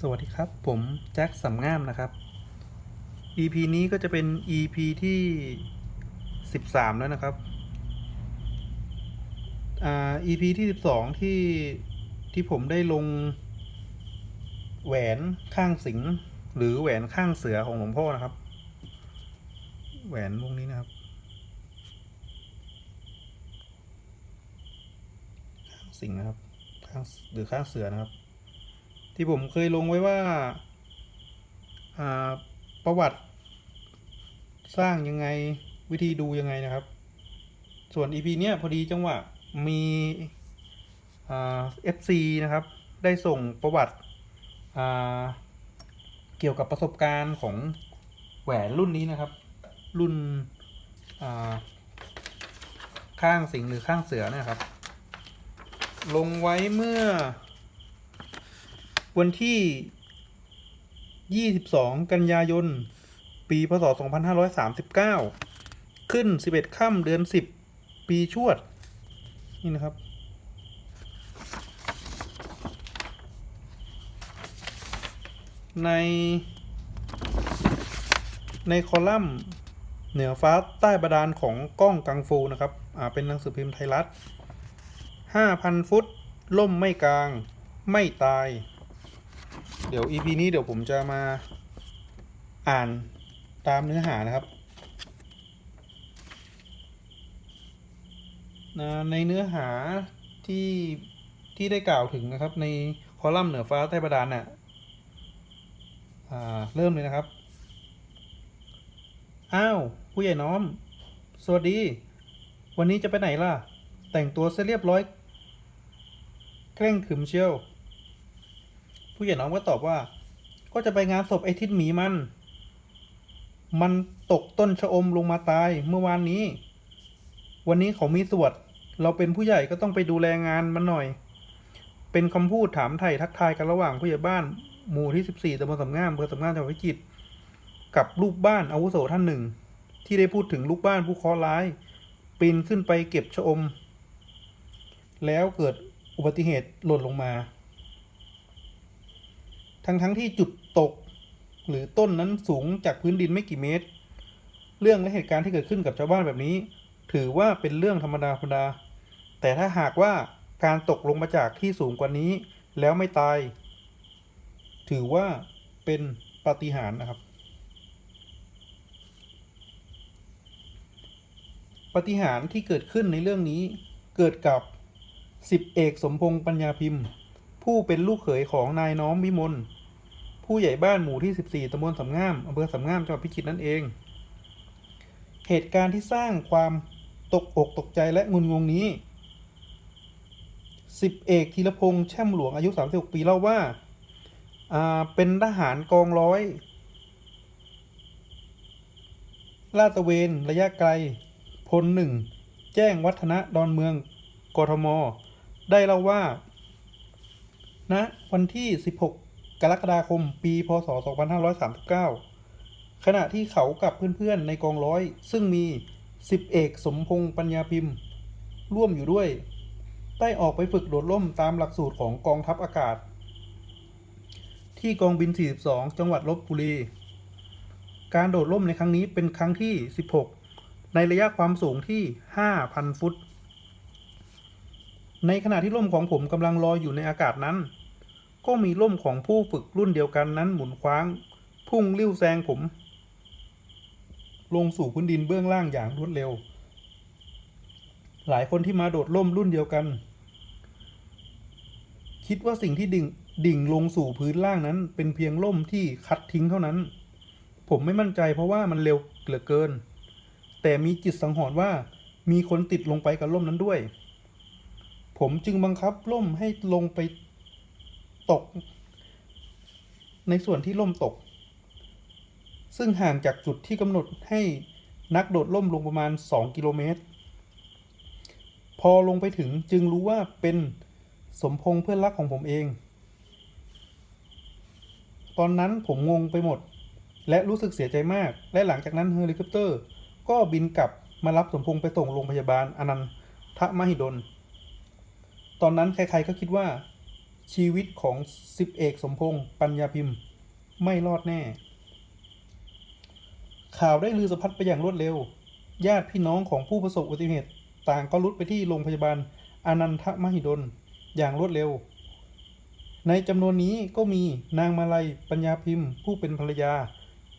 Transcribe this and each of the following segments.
สวัสดีครับ ผมแจ็คสำงามนะครับ EP นี้ก็จะเป็น EP ที่ 13 แล้วนะครับอ่า EP ที่ 12 ที่ที่ผมได้ลง แหวนข้างสิงหรือแหวนข้างเสือของหลวงพ่อนะครับ แหวนวงนี้นะครับ ข้างสิงนะครับข้างหรือข้างเสือนะครับ ที่ผมเคยลงไว้ว่าประวัติ สร้างยังไงวิธีดูยังไงนะครับ ส่วน EP เนี้ยพอดีจังหวะมีเอ่า FC นะครับ ได้ส่งประวัติเกี่ยวกับประสบการณ์ของแหวนรุ่นนี้นะครับ รุ่นข้างสิงหรือข้างเสือนะครับ ลงไว้เมื่อ วันที่ 22 กันยายน ปี พศ 2539 ขึ้น 11 ค่ำเดือน 10 ปีชวด นี่ นะครับ ใน ในคอลัมน์ เหนือฟ้าใต้บาดาลของก้องกังฟู นะครับ อ่า เป็นหนังสือพิมพ์ไทยรัฐ 5,000 ฟุต ล่มไม่กลาง ไม่ตาย ดี๋ยว EP นี้เดี๋ยวผมจะมาอ่านตามเนื้อหานะครับนะในเนื้อหาที่ที่ได้กล่าวถึงนะครับ ในคอลัมน์เหนือฟ้าใต้บาดาลน่ะอ่าเริ่มเลยนะครับ อ้าว ผู้ใหญ่น้อม สวัสดี วันนี้จะไปไหนล่ะ แต่งตัวเสร็จเรียบร้อย เคร่งขรึมเชียว ผู้ใหญ่น้องก็ตอบว่า ก็จะไปงานศพไอ้ทิดหมีมัน มันตกต้นชะอมลงมาตายเมื่อวานนี้ วันนี้เขามีสวด เราเป็นผู้ใหญ่ก็ต้องไปดูแลงานมันหน่อย เป็นคำพูดถามไถ่ทักทายกันระหว่างผู้ใหญ่บ้าน หมู่ที่ 14ตำบลสำงามอำเภอสำงามจังหวัดพิจิตรกับลูกบ้านอาวุโสท่านหนึ่ง ที่ได้พูดถึงลูกบ้านผู้เคราะห์ร้าย ปีนขึ้นไปเก็บชะอม แล้วเกิดอุบัติเหตุหล่นลงมา ทั้งทั้งที่จุดตก หรือต้นนั้นสูงจากพื้นดินไม่กี่เมตร เรื่องและเหตุการณ์ที่เกิดขึ้นกับชาวบ้านแบบนี้ ถือว่าเป็นเรื่องธรรมดาธรรมดา แต่ถ้าหากว่าการตกลงมาจากที่สูงกว่านี้ แล้วไม่ตาย ถือว่าเป็นปาฏิหาริย์นะครับปาฏิหารที่เกิดขึ้นในเรื่องนี้เกิดกับสิบเอกสมพงษ์ปัญญาพิมพ์ ผู้เป็นลูกเขยของนายน้อมวิมล ผู้ใหญ่บ้านหมู่ที่ 14ตำบลสำงามอำเภอสำงามจังหวัดพิจิตรนั่นเอง เหตุการณ์ที่สร้างความตกอกตกใจและงุนงงนี้สิบเอกธีรพงษ์แช่มหลวงอายุ 36 ปีเล่าว่าาเป็นทหารกองร้อย ลาดตระเวนระยะไกล พลหนึ่ง แจ้งวัฒนะดอนเมือง กทม ได้เล่าว่า ณวันที่ 16 กรกฎาคม ปี พศ 2539 ขณะที่เขากับเพื่อนๆในกองร้อย ซึ่งมีสิบเอกสมพงษ์ปัญญาพิมพ์ ร่วมอยู่ด้วย ได้ออกไปฝึกโดดร่มตามหลักสูตรของกองทัพอากาศ ที่กองบิน 42 จังหวัดลบบุรี การโดดร่มในครั้งนี้เป็นครั้งที่ 16 ในระยะความสูงที่ 5,000 ฟุต ในขณะที่ร่มของผมกำลังลอยอยู่ในอากาศนั้น ก็มีร่มของผู้ฝึกรุ่นเดียวกันนั้นหมุนคว้าง พุ่งลิ้วแซงผม ลงสู่พื้นดินเบื้องล่างอย่างรวดเร็ว หลายคนที่มาโดดร่มรุ่นเดียวกัน คิดว่าสิ่งที่ดิ่งดิ่งลงสู่พื้นล่างนั้น เป็นเพียงร่มที่คัดทิ้งเท่านั้น ผมไม่มั่นใจเพราะว่ามันเร็วเหลือเกิน แต่มีจิตสังหรณ์ว่ามีคนติดลงไปกับร่มนั้นด้วย ผมจึงบังคับร่มให้ลงไปตก ในส่วนที่ร่มตก ซึ่งห่างจากจุดที่กำหนดให้นักโดดร่มลงประมาณ 2 กิโลเมตร พอลงไปถึงจึงรู้ว่าเป็นสมพงษ์เพื่อนรักของผมเอง ตอนนั้นผมงงไปหมด และรู้สึกเสียใจมาก และหลังจากนั้นเฮลิคอปเตอร์ ก็บินกลับมารับสมพงษ์ไปส่งโรงพยาบาลอนันทมหิดล ตอนนั้นใครๆก็คิดว่า ชีวิตของสิบเอกสมพงษ์ปัญญาพิมพ์ไม่รอดแน่ ข่าวได้ลือสะพัดไปอย่างรวดเร็ว ญาติพี่น้องของผู้ประสบอุบัติเหตุ ต่างก็รุดไปที่โรงพยาบาลอานันทมหิดล อย่างรวดเร็ว ในจำนวนนี้ก็มีนางมาลัยปัญญาพิมพ์ ผู้เป็นภรรยา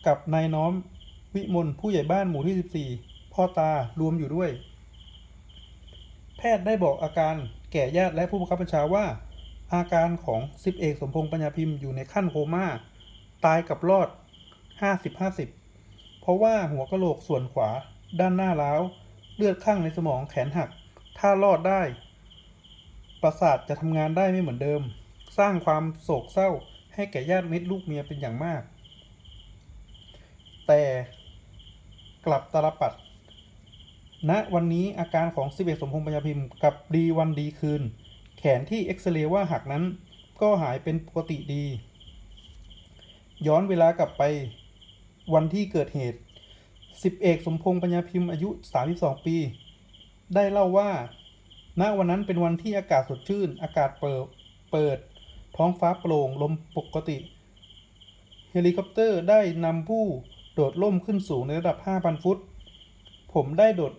กับนายน้อม วิมลผู้ใหญ่บ้านหมู่ที่ 14 พ่อตารวมอยู่ด้วย แพทย์ได้บอกอาการแก่ญาติและผู้บังคับบัญชาว่า อาการของสิบเอกสมพงษ์ปัญญาพิมพ์อยู่ในขั้นโคม่า ตายกับรอด 50-50 เพราะว่าหัวกะโหลกส่วนขวา ด้านหน้าร้าว เลือดข้างในสมองแขนหัก ถ้ารอดได้ ประสาทจะทำงานได้ไม่เหมือนเดิม สร้างความโศกเศร้าให้แก่ญาติมิตรลูกเมียเป็นอย่างมาก แต่กลับตาลปัด ณวันนี้อาการของสิบเอกสมพงษ์ปัญญาพิมพ์กับดีวันดีคืน แขนที่เอ็กซเรย์ว่าหักนั้น ก็หายเป็นปกติดี ย้อนเวลากลับไปวันที่เกิดเหตุสิบเอกสมพงษ์ปัญญาพิมพ์อายุ 32 ปี ได้เล่าว่า ณวันนั้นเป็นวันที่อากาศสดชื่น อากาศเปิดเปิด ท้องฟ้าโปร่งลมปกติ เฮลิคอปเตอร์ได้นำผู้โดดล่มขึ้นสูงในระดับ 5,000 ฟุต ผมได้โดด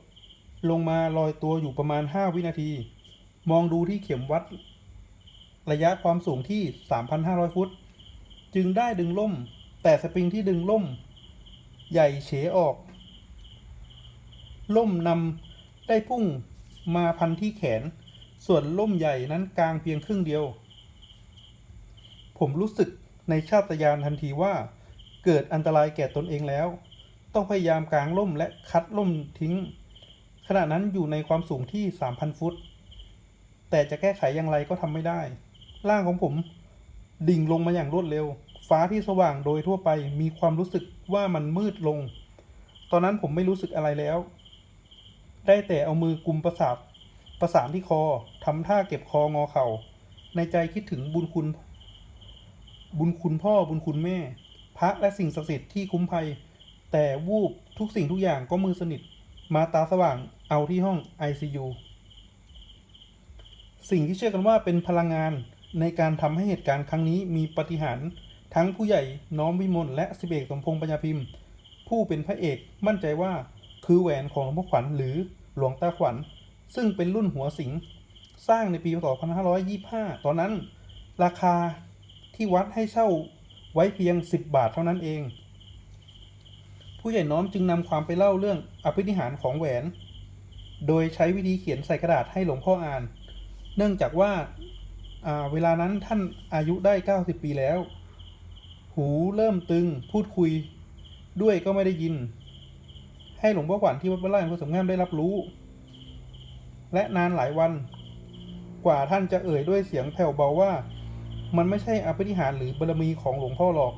ลงมาลอยตัวอยู่ประมาณ 5 วินาที มองดูที่เข็มวัด ระยะความสูงที่ 3,500 ฟุต จึงได้ดึงล่ม แต่สปริงที่ดึงล่ม ใหญ่เฉออก ล่มนำได้พุ่งมาพันที่แขน ส่วนล่มใหญ่นั้นกลางเพียงครึ่งเดียว ผมรู้สึกในชาตญาณทันทีว่า เกิดอันตรายแก่ตนเองแล้ว ต้องพยายามกลางล่มและคัดล่มทิ้ง ขณะนั้นอยู่ในความสูงที่ 3,000 ฟุต แต่จะแก้ไขอย่างไรก็ทำไม่ได้ ร่างของผม ดิ่งลงมาอย่างรวดเร็ว ฟ้าที่สว่างโดยทั่วไปมีความรู้สึกว่ามันมืดลง ตอนนั้นผมไม่รู้สึกอะไรแล้ว ได้แต่เอามือกุมประสาทประสานที่คอทำท่าเก็บคองอเข่า ในใจคิดถึงบุญคุณ บุญคุณพ่อบุญคุณแม่ พระและสิ่งศักดิ์สิทธิ์ที่คุ้มภัย แต่วูบทุกสิ่งทุกอย่างก็มือสนิท มาตาสว่าง เอาที่ห้อง ICU สิ่งที่เชื่อกันว่าเป็นพลังงานในการทำให้เหตุการณ์ครั้งนี้มีปฏิหารทั้งผู้ใหญ่น้อมวิมลและสิบเอกสมพงษ์ปัญญาพิมพ์ ผู้เป็นพระเอกมั่นใจว่าคือแหวนของหลวงพ่อขวัญหรือหลวงตาขวัญ ซึ่งเป็นรุ่นหัวสิงสร้างในปีพศ2525 ตอนนั้น ราคาที่วัดให้เช่าไว้เพียง 10 บาทเท่านั้นเอง ผู้ใหญ่น้อมจึงนำความไปเล่าเรื่องอภินิหารของแหวน โดยใช้วิธีเขียนใส่กระดาษให้หลวงพ่ออ่าน เนื่องจากว่าเวลานั้นท่านอายุได้ 90 ปีแล้ว หูเริ่มตึงพูดคุยด้วยก็ไม่ได้ยิน ให้หลวงพ่อขวัญที่วัดบ้านไร่อำเภอสมงามได้รับรู้ และนานหลายวัน กว่าท่านจะเอ่ยด้วยเสียงแผ่วเบาว่า มันไม่ใช่อภินิหารหรือบารมีของหลวงพ่อหรอก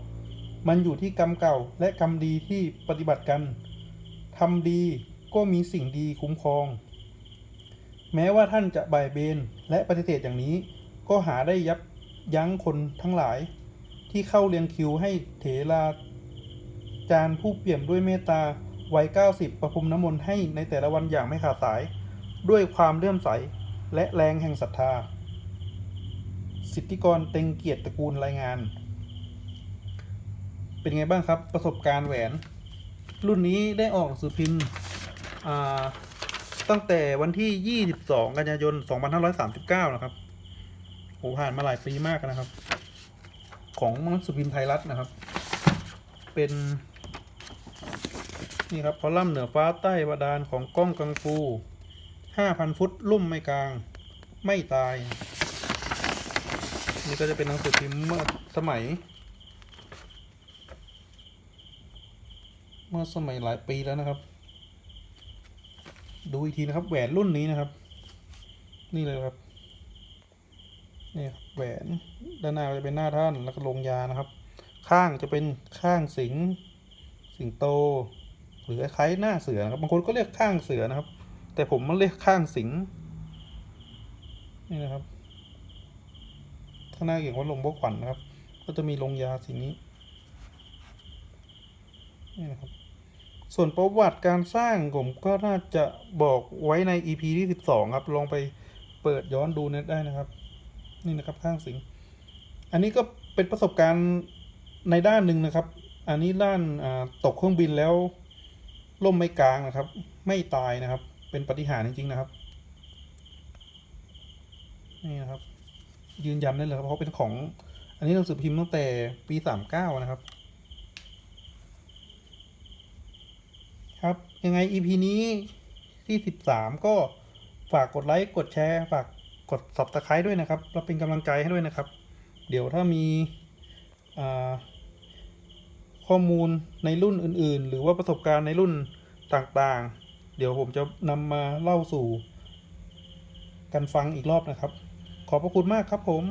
มันอยู่ที่กรรมเก่าและกรรมดีที่ปฏิบัติกันทำดี ก็มีสิ่งดีคุ้มครอง แม้ว่าท่านจะบ่ายเบนและปฏิเสธอย่างนี้ ก็หาได้ยับยั้งคนทั้งหลาย ที่เข้าเรียงคิวให้เถราจารย์ผู้เปี่ยมด้วยเมตตาวัย90 ประพรมน้ำมนต์ให้ในแต่ละวันอย่างไม่ขาดสาย ด้วยความเลื่อมใสและแรงแห่งศรัทธา สิทธิกรเต็งเกียรติตระกูลรายงาน เป็นไงบ้างครับประสบการณ์แหวน รุ่นนี้ได้ออกสือพิมพ์ ตั้งแต่วันที่ 22 กันยายน 2539 นะครับโหผ่านมาหลายปีมากนะครับ ของหนังสือพิมพ์ไทยรัฐนะครับ เป็น นี่ครับคอลัมน์เหนือฟ้าใต้บาดาลของกล้องกังฟู 5,000 ฟุตลุ่มไม่กลาง ไม่ตาย นี่ก็จะเป็นหนังสือพิมพ์เมื่อสมัย เมื่อสมัยหลายปีแล้วนะครับ ดูอีกทีนะครับ แหวนรุ่นนี้นะครับ นี่เลยครับนี่แหวนด้านหน้าจะเป็นหน้าท่านแล้วก็ลงยานะครับ ข้างจะเป็นข้างสิงสิงโต หรือคล้ายหน้าเสือนะครับบางคนก็เรียกข้างเสือนะครับ แต่ผมมันเรียกข้างสิงนี่นะครับข้างหน้าเขียนว่าลงพวกขวัญนะครับ ก็จะมีลงยาสีนี้นี่นะครับ ส่วนประวัติการสร้างผมก็น่าจะบอกไว้ใน EP ที่ 12 ครับ ลองไปเปิดย้อนดูเน็ตได้นะครับ นี่นะครับข้างสิง อันนี้ก็เป็นประสบการณ์ในด้านหนึ่งนะครับ อันนี้ด้านตกเครื่องบินแล้วล่มไม่กลางนะครับ ไม่ตายนะครับ เป็นปฏิหารจริงๆนะครับ นี่นะครับ ยืนยันได้เลยครับเพราะเป็นของ อันนี้หนังสือพิมพ์ตั้งแต่ปีสามเก้านะครับ ครับ ยังไง EP นี้ที่สิบสามก็ฝากกดไลค์ กดแชร์ ฝากกด subscribe ด้วยนะครับเราเป็นกำลังใจให้ด้วยนะครับ เดี๋ยวถ้ามีข้อมูลในรุ่นอื่น ๆ หรือว่าประสบการณ์ในรุ่นต่างๆ เดี๋ยวผมจะนำมาเล่าสู่ กันฟังอีกรอบนะครับ ขอบพระคุณมากครับผม